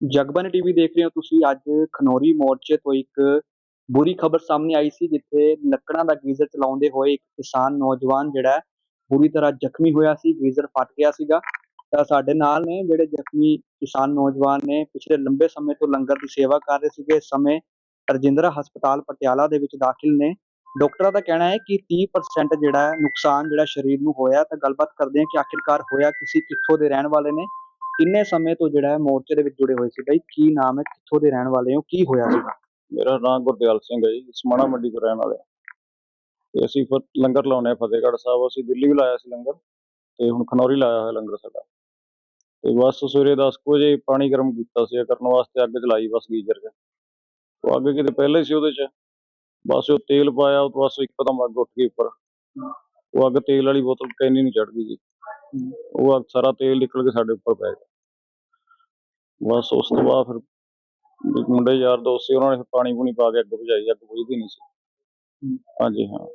Jagbani TV ਦੇਖ ਰਹੇ ਹੋ ਤੁਸੀਂ ਅੱਜ ਖਨੌਰੀ ਮੋਰਚੇ ਤੋਂ ਇੱਕ ਬੁਰੀ ਖਬਰ ਸਾਹਮਣੇ ਆਈ ਸੀ ਜਿੱਥੇ ਲੱਕੜਾਂ ਦਾ ਗੀਜ਼ਰ ਚਲਾਉਂਦੇ ਹੋਏ ਇੱਕ ਕਿਸਾਨ ਨੌਜਵਾਨ ਜਿਹੜਾ ਹੈ, ਬੁਰੀ ਤਰ੍ਹਾਂ ਜ਼ਖਮੀ ਹੋਇਆ ਸੀ ਗੀਜ਼ਰ ਫਟ ਗਿਆ ਸੀਗਾ। ਤਾਂ ਸਾਡੇ ਨਾਲ ਨੇ ਜਿਹੜੇ ਜ਼ਖਮੀ ਕਿਸਾਨ ਨੌਜਵਾਨ ਨੇ ਪਿਛਲੇ ਲੰਬੇ ਸਮੇਂ ਤੋਂ ਲੰਗਰ ਦੀ ਸੇਵਾ ਕਰ ਰਹੇ ਸੀਗੇ। ਇਸ ਸਮੇਂ ਰਜਿੰਦਰਾ ਹਸਪਤਾਲ ਪਟਿਆਲਾ ਦੇ ਵਿੱਚ ਦਾਖਲ ਨੇ। ਡਾਕਟਰਾਂ ਦਾ ਕਹਿਣਾ ਹੈ ਕਿ 30% ਜਿਹੜਾ ਨੁਕਸਾਨ ਜਿਹੜਾ ਸਰੀਰ ਨੂੰ ਹੋਇਆ। ਤਾਂ ਗੱਲਬਾਤ ਕਰਦੇ ਹਾਂ ਕਿ ਆਖਿਰਕਾਰ ਹੋਇਆ ਕਿਸੇ ਕਿੱਥੋਂ ਦੇ ਰਹਿਣ ਵਾਲੇ ਨੇ। ਕਿੰਨੇ ਸਮੇਂ ਤੋਂ ਜਿਹੜਾ ਹੈ ਮੋਰਚੇ ਦੇ ਵਿੱਚ ਜੁੜੇ ਹੋਏ ਸੀ ਬਾਈ? ਕੀ ਨਾਮ ਹੈ? ਕਿੱਥੋਂ ਦੇ ਰਹਿਣ ਵਾਲੇ ਹੋ? ਕੀ ਹੋਇਆ ਸੀਗਾ ਮੇਰਾ ਨਾਮ ਗੁਰਦਿਆਲ ਸਿੰਘ ਹੈ ਜੀ, ਸਮਾਣਾ ਮੰਡੀ ਤੋਂ ਰਹਿਣ ਵਾਲੇ ਹਾਂ। ਤੇ ਅਸੀਂ ਫਿਰ ਲੰਗਰ ਲਾਉਨੇ ਆ ਫਤਿਹਗੜ੍ਹ ਸਾਹਿਬ। ਅਸੀਂ ਦਿੱਲੀ ਵੀ ਲਾਇਆ ਸੀ ਲੰਗਰ ਤੇ ਹੁਣ ਖਨੌਰੀ ਲਾਇਆ ਹੋਇਆ ਲੰਗਰ ਸਾਡਾ। ਤੇ ਬਸ ਸਵੇਰੇ 10 ਕੁ ਵਜੇ ਪਾਣੀ ਗਰਮ ਕੀਤਾ ਸੀ ਕਰਨ ਵਾਸਤੇ, ਅੱਗ ਚਲਾਈ ਬਸ ਗੀਜ਼ਰ 'ਚ। ਉਹ ਅੱਗ ਕਿਤੇ ਪਹਿਲੇ ਸੀ ਉਹਦੇ 'ਚ। ਬਸ ਉਹ ਤੇਲ ਪਾਇਆ ਉਹ ਤੋਂ ਬਸ ਇੱਕਦਮ ਅੱਗ ਉੱਠ ਗਈ ਉੱਪਰ। ਉਹ ਅੱਗ ਤੇਲ ਵਾਲੀ ਬੋਤਲ ਕੈਨੀ ਨੂੰ ਚੜ ਗਈ ਜੀ। ਉਹ ਸਾਰਾ ਤੇਲ ਨਿਕਲ ਕੇ ਸਾਡੇ ਉੱਪਰ ਪੈ ਗਿਆ। ਬਸ ਉਸ ਤੋਂ ਬਾਅਦ ਫਿਰ ਮੁੰਡੇ ਯਾਰ ਦੋਸਤ ਸੀ ਉਹਨਾਂ ਨੇ ਫਿਰ ਪਾਣੀ ਪੂਣੀ ਪਾ ਕੇ ਅੱਗ ਬੁਝਾਈ ਅੱਗ ਬੁਝਦੀ ਨਹੀਂ ਸੀ। ਹਾਂਜੀ ਹਾਂ।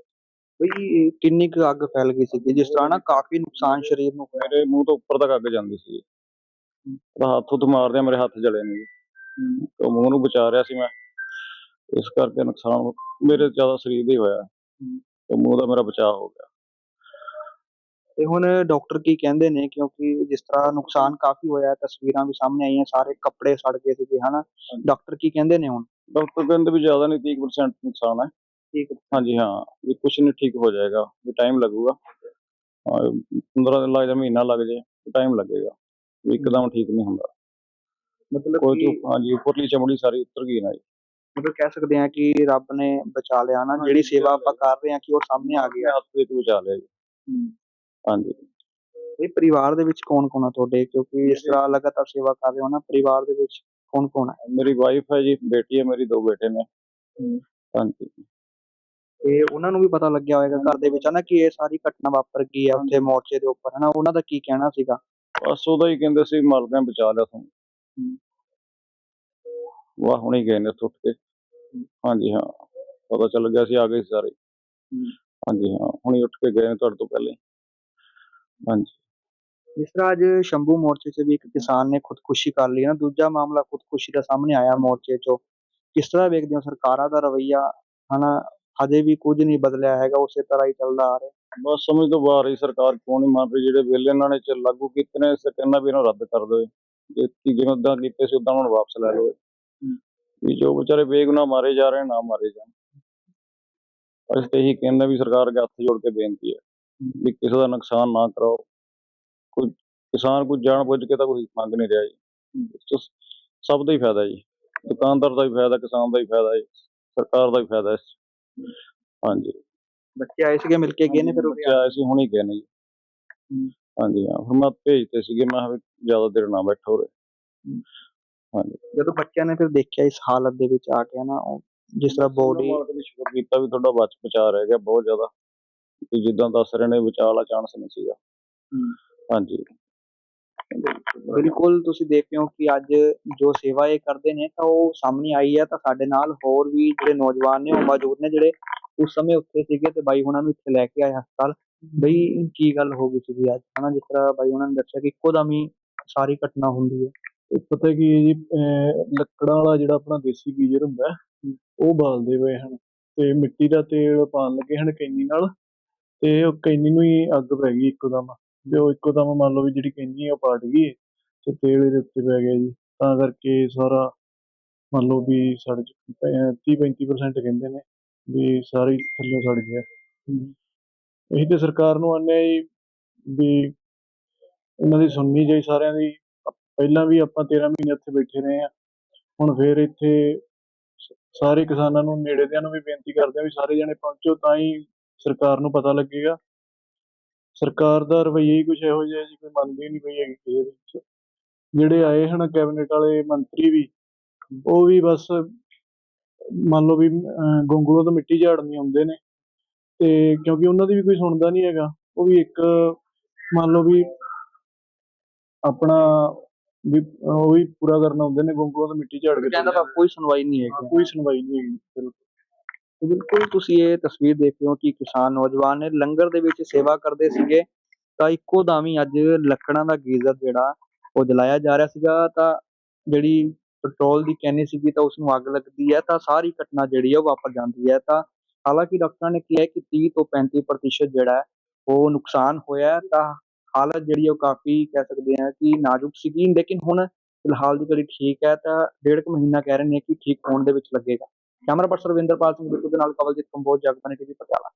ਬਈ ਕਿੰਨੀ ਕੁ ਅੱਗ ਫੈਲ ਗਈ ਸੀ ਜਿਸ ਤਰ੍ਹਾਂ ਨਾ ਕਾਫੀ ਨੁਕਸਾਨ ਸਰੀਰ ਨੂੰ ਹੋਇਆ। ਮੇਰੇ ਮੂੰਹ ਤੋਂ ਉੱਪਰ ਤੱਕ ਅੱਗ ਜਾਂਦੀ ਸੀ। ਤਾਂ ਹੱਥ ਉੱਤ ਮਾਰਦਿਆਂ ਮੇਰੇ ਹੱਥ ਜਲੇ ਨੇ ਤੇ ਉਹ ਮੂੰਹ ਨੂੰ ਬਚਾ ਰਿਹਾ ਸੀ ਮੈਂ। ਇਸ ਕਰਕੇ ਨੁਕਸਾਨ ਮੇਰੇ ਜ਼ਿਆਦਾ ਸਰੀਰ ਦਾ ਹੀ ਹੋਇਆ। ਤੇ ਮੂੰਹ ਦਾ ਮੇਰਾ ਬਚਾਅ ਹੋ ਗਿਆ। ਤੇ ਹੁਣ ਡਾਕਟਰ ਕੀ ਕਹਿੰਦੇ ਨੇ ਕਿਉਂਕਿ ਜਿਸ ਤਰ੍ਹਾਂ ਨੁਕਸਾਨ ਕਾਫੀ ਹੋਇਆ ਤਸਵੀਰਾਂ ਵੀ ਸਾਹਮਣੇ ਆਈਆਂ ਸਾਰੇ ਕੱਪੜੇ ਸੜ ਗਏ ਸੀਗੇ ਹਨਾ? ਡਾਕਟਰ ਕੀ ਕਹਿੰਦੇ ਨੇ ਹੁਣ? ਡਾਕਟਰ ਕਹਿੰਦੇ ਵੀ ਜ਼ਿਆਦਾ ਨਹੀਂ 30% ਨੁਕਸਾਨ ਹੈ। ਠੀਕ ਹਾਂਜੀ ਹਾਂ ਵੀ ਕੁਛ ਨਹੀਂ ਠੀਕ ਹੋ ਜਾਏਗਾ ਵੀ ਟਾਈਮ ਲੱਗੂਗਾ। ਹਾਂ 15 ਦਿਨ ਲੱਗ ਜਾ ਮਹੀਨਾ ਲੱਗ ਜੇ ਟਾਈਮ ਲੱਗੇਗਾ ਵੀ ਇੱਕਦਮ ਠੀਕ ਨਹੀਂ ਹੁੰਦਾ। ਮਤਲਬ ਕੋਈ ਕਿ ਹਾਂਜੀ ਉੱਪਰਲੀ ਚਮੜੀ ਸਾਰੀ ਉਤਰ ਗਈ ਨਾ ਜੀ। ਮਤਲਬ ਕਹਿ ਸਕਦੇ ਹਾਂ ਕਿ ਰੱਬ ਨੇ ਬਚਾ ਲਿਆ ਨਾ ਜਿਹੜੀ ਸੇਵਾ ਆਪਾਂ ਕਰ ਰਹੇ ਹਾਂ ਕਿ ਉਹ ਸਾਹਮਣੇ ਆ ਗਈ ਹੱਥ ਵਿੱਚ ਬਚਾ ਲਿਆ ਜੀ। ਹਾਂਜੀ। ਇਹ ਪਰਿਵਾਰ ਦੇ ਵਿੱਚ ਕੌਣ ਕੌਣ ਆ ਤੁਹਾਡੇ? ਕਿਉਂਕਿ ਇਸ ਤਰ੍ਹਾਂ ਲਗਾਤਾਰ ਸੇਵਾ ਕਰ ਰਹੇ ਹੋ ਨਾ ਪਰਿਵਾਰ ਦੇ ਵਿੱਚ ਕੌਣ ਕੌਣ ਹੈ ਮੇਰੀ ਵਾਈਫ ਹੈ ਜੀ ਬੇਟੀ ਹੈ ਮੇਰੀ ਦੋ ਬੇਟੇ ਨੇ। ਹਾਂਜੀ। ਤੇ ਉਹਨਾਂ ਨੂੰ ਵੀ ਪਤਾ ਲੱਗਿਆ ਹੋਵੇਗਾ ਘਰ ਦੇ ਵਿੱਚ ਹਨਾ ਕਿ ਇਹ ਸਾਰੀ ਘਟਨਾ ਵਾਪਰ ਗਈ ਆ ਉੱਥੇ ਮੋਰਚੇ ਦੇ ਉੱਪਰ ਹਨਾ? ਉਹਨਾਂ ਦਾ ਕੀ ਕਹਿਣਾ ਸੀਗਾ? ਬਸ ਉਹਦਾ ਹੀ ਕਹਿੰਦੇ ਸੀ ਮਰਦਿਆਂ ਬਚਾ ਲਿਆ ਤੁਹਾਨੂੰ। ਵਾਹ ਹੁਣੀ ਗਏ ਨੇ ਉੱਥੋਂ ਉੱਠ ਕੇ। ਹਾਂਜੀ ਹਾਂ। ਪਤਾ ਚੱਲ ਗਿਆ ਸੀ ਆ ਗਏ ਸਾਰੇ। ਹਾਂਜੀ ਹਾਂ। ਹੁਣੀ ਉੱਠ ਕੇ ਗਏ ਨੇ ਤੁਹਾਡੇ ਤੋਂ ਪਹਿਲੇ। ਹਾਂਜੀ। ਜਿਸ ਤਰ੍ਹਾਂ ਅੱਜ ਸ਼ੰਭੂ ਮੋਰਚੇ 'ਚ ਵੀ ਇੱਕ ਕਿਸਾਨ ਨੇ ਖੁਦਕੁਸ਼ੀ ਕਰ ਲਈ ਨਾ। ਦੂਜਾ ਮਾਮਲਾ ਖੁਦਕੁਸ਼ੀ ਦਾ ਸਾਹਮਣੇ ਆਇਆ ਮੋਰਚੇ 'ਚੋਂ। ਕਿਸ ਤਰ੍ਹਾਂ ਵੇਖਦੇ ਹੋ ਸਰਕਾਰਾਂ ਦਾ ਰਵੱਈਆ? ਹਨਾ ਹਜੇ ਵੀ ਕੁਝ ਨਹੀਂ ਬਦਲਿਆ ਹੈਗਾ ਉਸੇ ਤਰ੍ਹਾਂ ਹੀ ਚੱਲਦਾ ਆ ਰਿਹਾ। ਬਸ ਸਮਝ ਤੋਂ ਬਾਹਰ ਹੀ ਸਰਕਾਰ ਕਿਉਂ ਨਹੀਂ ਮੰਨ ਰਹੀ? ਜਿਹੜੇ ਬਿੱਲ ਇਹਨਾਂ ਨੇ ਚ ਲਾਗੂ ਕੀਤੇ ਨੇ ਇਸ ਕਹਿੰਦਾ ਵੀ ਇਹਨਾਂ ਨੂੰ ਰੱਦ ਕਰ ਦੇਵੇ। ਜੇ ਕਿ ਜਿਵੇਂ ਉਦਾਂ ਕੀਤੇ ਸੀ ਉਦਾਂ ਨੂੰ ਵਾਪਸ ਲੈ ਲਵੇ। ਵੀ ਜੋ ਵਿਚਾਰੇ ਬੇਗੁਨਾਹ ਮਾਰੇ ਜਾ ਰਹੇ ਨਾ ਮਾਰੇ ਜਾਣ। ਅਸੀਂ ਤੇ ਇਹੀ ਕਹਿੰਦੇ ਵੀ ਸਰਕਾਰ ਅੱਗੇ ਹੱਥ ਜੋੜ ਕੇ ਬੇਨਤੀ ਹੈ। ਵੀ ਕਿਸੇ ਦਾ ਨੁਕਸਾਨ ਨਾ ਕਰਾਓ। ਕੋਈ ਕਿਸਾਨ ਕੋਈ ਜਾਣ ਬੁੱਝ ਕੇ ਤਾਂ ਕੋਈ ਮੰਗ ਨਹੀਂ ਰਿਹਾ ਜੀ। ਸਭ ਦਾ ਹੀ ਫਾਇਦਾ ਜੀ। ਦੁਕਾਨਦਾਰ ਦਾ ਵੀ ਫਾਇਦਾ ਕਿਸਾਨ ਦਾ ਵੀ ਫਾਇਦਾ ਜੀ। ਸਰਕਾਰ ਦਾ ਵੀ ਫਾਇਦਾ ਇਸ 'ਚ। ਹਾਂਜੀ। ਬੱਚੇ ਆਏ ਸੀਗੇ ਮਿਲ ਕੇ ਗਏ ਨੇ ਫਿਰ ਉਹ ਬੱਚੇ ਆਏ ਸੀ ਹੁਣੀ ਗਏ ਨੇ ਜੀ। ਹਾਂਜੀ ਹਾਂ ਫਿਰ ਮੈਂ ਭੇਜਤੇ ਸੀਗੇ ਮੈਂ ਕਿਹਾ ਵੀ ਜ਼ਿਆਦਾ ਦੇਰ ਨਾ ਬੈਠੋ ਉਰੇ। ਹਾਂਜੀ। ਜਦੋਂ ਬੱਚਿਆਂ ਨੇ ਫਿਰ ਦੇਖਿਆ ਇਸ ਹਾਲਤ ਦੇ ਵਿੱਚ ਆ ਕੇ ਨਾ ਉਹ ਜਿਸ ਤਰ੍ਹਾਂ ਬੋਡੀ ਮਾਲਕ ਨੇ ਸ਼ੁਕਰ ਕੀਤਾ ਵੀ ਤੁਹਾਡਾ ਬਚ ਬਚਾ ਰਹਿ ਗਿਆ ਬਹੁਤ ਜ਼ਿਆਦਾ। ਕਿ ਜਿੱਦਾਂ ਦੱਸ ਰਹੇ ਨੇ ਬਚਾਅ ਵਾਲਾ ਚਾਂਸ ਨਹੀਂ ਸੀਗਾ। ਹਾਂਜੀ। ਬਿਲਕੁਲ ਤੁਸੀਂ ਦੇਖ ਰਹੇ ਹੋ ਕਿ ਅੱਜ ਜੋ ਸੇਵਾ ਇਹ ਕਰਦੇ ਨੇ ਤਾਂ ਉਹ ਸਾਹਮਣੇ ਆਈ ਹੈ ਤਾਂ ਸਾਡੇ ਨਾਲ ਹੋਰ ਵੀ ਜਿਹੜੇ ਨੌਜਵਾਨ ਨੇ ਉਹ ਮੌਜੂਦ ਨੇ ਜਿਹੜੇ ਉਸ ਸਮੇਂ ਉੱਥੇ ਸੀਗੇ ਤੇ ਬਾਈ ਉਹਨਾਂ ਨੂੰ ਇੱਥੇ ਲੈ ਕੇ ਆਏ ਹਸਪਤਾਲ। ਬਈ ਕੀ ਗੱਲ ਹੋ ਗਈ ਸੀਗੀ ਅੱਜ? ਹਨਾ ਜਿਸ ਤਰ੍ਹਾਂ ਬਾਈ ਉਹਨਾਂ ਨੇ ਦੱਸਿਆ ਕਿ ਇੱਕੋ ਦਮ ਹੀ ਸਾਰੀ ਘਟਨਾ ਹੁੰਦੀ ਹੈ। ਇਹ ਪਤਾ ਕੀ ਜੀ ਲੱਕੜਾਂ ਵਾਲਾ ਜਿਹੜਾ ਆਪਣਾ ਦੇਸੀ ਗੀਜ਼ਰ ਹੁੰਦਾ ਉਹ ਬਾਲਦੇ ਪਏ ਹਨ ਤੇ ਮਿੱਟੀ ਦਾ ਤੇਲ ਪਾਉਣ ਲੱਗੇ ਹਨ ਕੈਨੀ ਨਾਲ। ਤੇ ਉਹ ਕੈਨੀ ਨੂੰ ਹੀ ਅੱਗ ਪੈ ਗਈ ਇੱਕੋਦਮ। ਤੇ ਉਹ ਇੱਕੋਦਮ ਮੰਨ ਲਓ ਵੀ ਜਿਹੜੀ ਕੈਨੀ ਆ ਉਹ ਪਾਟ ਗਈ ਤੇ ਤੇਲ ਇਹਦੇ ਉੱਤੇ ਪੈ ਗਿਆ ਜੀ। ਤਾਂ ਕਰਕੇ ਸਾਰਾ ਮੰਨ ਲਓ ਵੀ ਸੜ 30 35% ਕਹਿੰਦੇ ਨੇ ਵੀ ਸਾਰੀ ਥੱਲੇ ਸੜ ਗਿਆ। ਇਹੀ ਤੇ ਸਰਕਾਰ ਨੂੰ ਆਨੇ ਜੀ ਵੀ ਇਹਨਾਂ ਦੀ ਸੁਣਨੀ ਚਾਹੀ ਸਾਰਿਆਂ ਦੀ। ਪਹਿਲਾਂ ਵੀ ਆਪਾਂ 13 ਮਹੀਨੇ ਉੱਥੇ ਬੈਠੇ ਰਹੇ ਆ। ਹੁਣ ਫੇਰ ਇੱਥੇ ਸਾਰੇ ਕਿਸਾਨਾਂ ਨੂੰ ਨੇੜੇ ਦਿਆਂ ਨੂੰ ਵੀ ਬੇਨਤੀ ਕਰਦੇ ਆ ਵੀ ਸਾਰੇ ਜਣੇ ਪਹੁੰਚੋ ਤਾਂ ਹੀ ਸਰਕਾਰ ਨੂੰ ਪਤਾ ਲੱਗੇਗਾ। ਸਰਕਾਰ ਦਾ ਰਵੱਈਆ ਹੀ ਕੁਝ ਇਹੋ ਜਿਹਾ ਜੀ ਕੋਈ ਮੰਨਦੀ ਨਹੀਂ ਪਈ ਹੈਗੀ ਕਿਸੇ ਵਿੱਚ। ਜਿਹੜੇ ਆਏ ਹਨ ਕੈਬਨਿਟ ਵਾਲੇ ਮੰਤਰੀ ਵੀ ਉਹ ਵੀ ਬਸ ਮੰਨ ਲਓ ਵੀ ਅਹ, ਗੋਂਗਲੂਆਂ ਤੋਂ ਮਿੱਟੀ ਝਾੜਨੀ ਆਉਂਦੇ ਨੇ। ਤੇ ਕਿਉਂਕਿ ਉਹਨਾਂ ਦੀ ਵੀ ਕੋਈ ਸੁਣਦਾ ਨਹੀਂ ਹੈਗਾ। ਉਹ ਵੀ ਇੱਕ ਮੰਨ ਲਓ ਵੀ ਆਪਣਾ ਵੀ ਉਹ ਵੀ ਪੂਰਾ ਕਰਨ ਆਉਂਦੇ ਨੇ ਗੋਂਗਲੂਆਂ ਤੋਂ ਮਿੱਟੀ ਝਾੜ ਕੇ ਕਹਿੰਦਾ ਕੋਈ ਸੁਣਵਾਈ ਨਹੀਂ ਹੈਗੀ। ਕੋਈ ਸੁਣਵਾਈ ਨਹੀਂ ਹੈਗੀ ਬਿਲਕੁਲ। ਬਿਲਕੁਲ ਤੁਸੀਂ ਇਹ ਤਸਵੀਰ ਦੇਖ ਰਹੇ ਹੋ ਕਿ ਕਿਸਾਨ ਨੌਜਵਾਨ ਨੇ ਲੰਗਰ ਦੇ ਵਿੱਚ ਸੇਵਾ ਕਰਦੇ ਸੀਗੇ। ਤਾਂ ਇੱਕੋ ਦਮ ਹੀ ਅੱਜ ਲੱਕੜਾਂ ਦਾ ਗੀਜ਼ਰ ਜਿਹੜਾ ਉਹ ਜਲਾਇਆ ਜਾ ਰਿਹਾ ਸੀਗਾ। ਤਾਂ ਜਿਹੜੀ ਪੈਟਰੋਲ ਦੀ ਕੈਨੀ ਸੀਗੀ ਤਾਂ ਉਸ ਨੂੰ ਅੱਗ ਲੱਗਦੀ ਹੈ ਤਾਂ ਸਾਰੀ ਘਟਨਾ ਜਿਹੜੀ ਹੈ ਉਹ ਵਾਪਰ ਜਾਂਦੀ ਹੈ। ਤਾਂ ਹਾਲਾਂਕਿ ਡਾਕਟਰਾਂ ਨੇ ਕਿਹਾ ਹੈ ਕਿ 30 ਤੋਂ 35% ਜਿਹੜਾ ਹੈ ਉਹ ਨੁਕਸਾਨ ਹੋਇਆ ਤਾਂ ਹਾਲਤ ਜਿਹੜੀ ਉਹ ਕਾਫੀ ਕਹਿ ਸਕਦੇ ਹਾਂ ਕਿ ਨਾਜ਼ੁਕ ਸੀਗੀ। ਲੇਕਿਨ ਹੁਣ ਫਿਲਹਾਲ ਦੀ ਘੜੀ ਠੀਕ ਹੈ ਤਾਂ ਡੇਢ ਕੁ ਮਹੀਨਾ ਕਹਿ ਰਹੇ ਨੇ ਕਿ ਠੀਕ ਹੋਣ ਦੇ ਵਿੱਚ ਲੱਗੇਗਾ। ਕੈਮਰਾ ਪਰਸਨ ਰਵਿੰਦਰਪਾਲ ਸਿੰਘ ਬਿੱਟੂ ਦੇ ਨਾਲ ਕਵਲਜੀਤ ਕੰਬੋਜ ਜਗਬਾਣੀ ਟੀਵੀ ਪਟਿਆਲਾ।